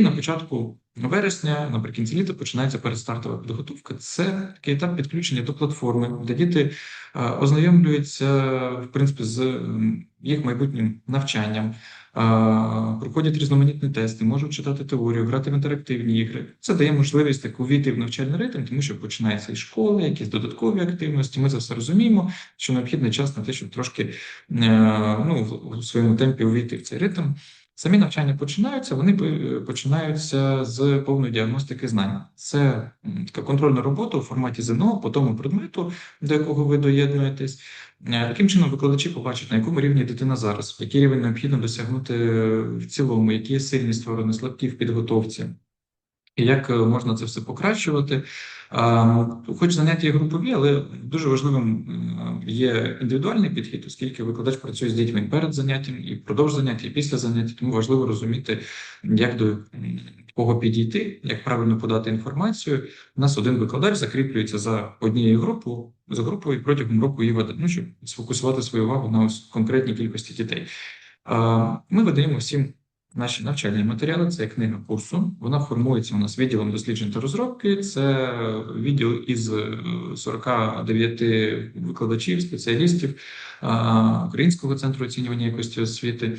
На початку вересня, наприкінці літа, починається передстартова підготовка. Це такий етап підключення до платформи, де діти е, ознайомлюються в принципі з їх майбутнім навчанням, е, проходять різноманітні тести, можуть читати теорію, грати в інтерактивні ігри. Це дає можливість так увійти в навчальний ритм, тому що починається і школа, якісь додаткові активності. Ми це все розуміємо, що необхідний час на те, щоб трошки е, ну, у своєму темпі увійти в цей ритм. Самі навчання починаються, вони починаються з повної діагностики знань. Це така контрольна робота у форматі ЗНО по тому предмету, до якого ви доєднуєтесь. Е, Таким чином, викладачі побачать, на якому рівні дитина зараз, який рівень необхідно досягнути е, в цілому, які сильні сторони, слабкі в підготовці. І як е, можна це все покращувати? Хоч заняття групові, але дуже важливим є індивідуальний підхід, оскільки викладач працює з дітьми перед заняттям і впродовж заняття, і після заняття. Тому важливо розуміти, як до кого підійти, як правильно подати інформацію. У нас один викладач закріплюється за однією групою, за групою і протягом року її веде, ну, щоб сфокусувати свою увагу на ось конкретній кількості дітей. Ми видаємо всім наші навчальні матеріали. Це книга курсу. Вона формується у нас відділом досліджень та розробки. Це відділ із е, 49 викладачів, спеціалістів Українського центру оцінювання якості освіти.